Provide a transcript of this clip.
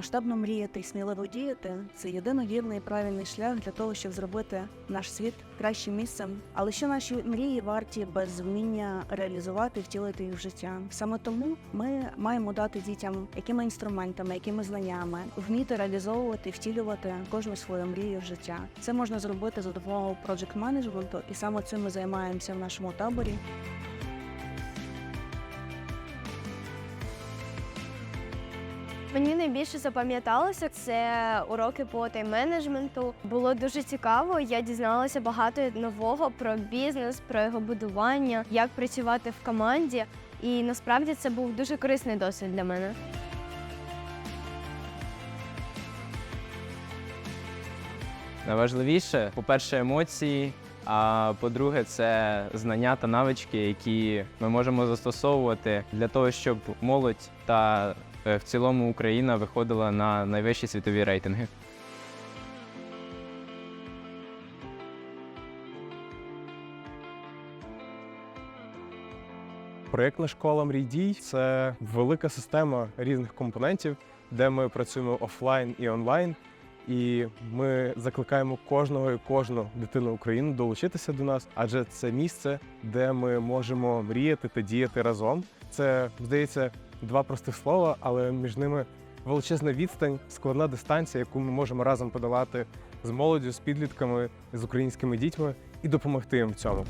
Масштабно мріяти і сміливо діяти це єдино вірний і правильний шлях для того, щоб зробити наш світ кращим місцем. Але що наші мрії варті без вміння реалізувати, втілити їх в життя? Саме тому ми маємо дати дітям якими інструментами, якими знаннями вміти реалізовувати, втілювати кожну свою мрію в життя. Це можна зробити за допомогою project менеджменту, і саме цим ми займаємося в нашому таборі. Мені найбільше запам'яталося це уроки по тайм-менеджменту. Було дуже цікаво. Я дізналася багато нового про бізнес, про його будування, як працювати в команді. І насправді це був дуже корисний досвід для мене. Найважливіше, по-перше, емоції. А по-друге, це знання та навички, які ми можемо застосовувати для того, щоб молодь та в цілому Україна виходила на найвищі світові рейтинги. Проєктна школа мрій дій це велика система різних компонентів, де ми працюємо офлайн і онлайн. І ми закликаємо кожного і кожну дитину України долучитися до нас, адже це місце, де ми можемо мріяти та діяти разом. Це здається два простих слова, але між ними величезна відстань, складна дистанція, яку ми можемо разом подолати з молоддю, з підлітками, з українськими дітьми і допомогти їм в цьому.